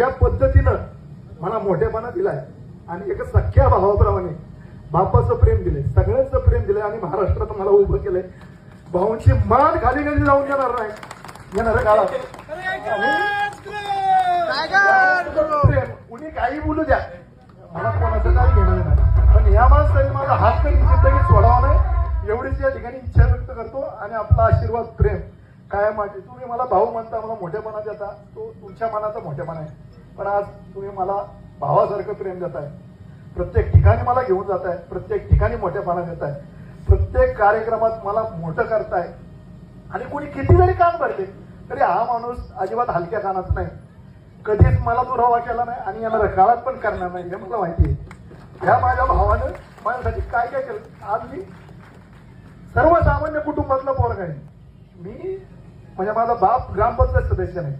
ज्या पद्धतीनं मला मोठेपणा दिलाय आणि एका सख्या भावाप्रमाणे बापाचं प्रेम दिले सगळ्यांचं प्रेम दिलंय आणि महाराष्ट्रात मला उभं केलंय भाऊंची मान खाली खाली जाऊन येणार नाही येणाऱ्या काळात. कुणी काही बोलू द्या. मला कोणाचं काही घेणार नाही. पण या माणसाने माझा हात कधी जिंदगी सोडावा नाही एवढीच या ठिकाणी इच्छा व्यक्त करतो आणि आपला आशीर्वाद प्रेम काय माझे तुम्ही मला भाऊ म्हणता मला मोठेपणा देता तो तुमच्या मनाचा मोठेपणा आहे. पण आज तुम्ही मला भावासारखं प्रेम देताय. प्रत्येक ठिकाणी मला घेऊन जाताय. प्रत्येक ठिकाणी मोठेपणा देताय. प्रत्येक कार्यक्रमात मला मोठं करताय. आणि कोणी किती जरी कान भरले तरी हा माणूस अजिबात हलक्या कानात नाही. कधीच मला दुरावा केला नाही आणि याला काळात पण करणार नाही हे मला माहिती आहे. ह्या माझ्या भावानं माझ्यासाठी काय काय केलं? आज मी सर्वसामान्य कुटुंबातला पोरगा आहे. मी म्हणजे माझा बाप ग्रामपंचायत सदस्य नाही.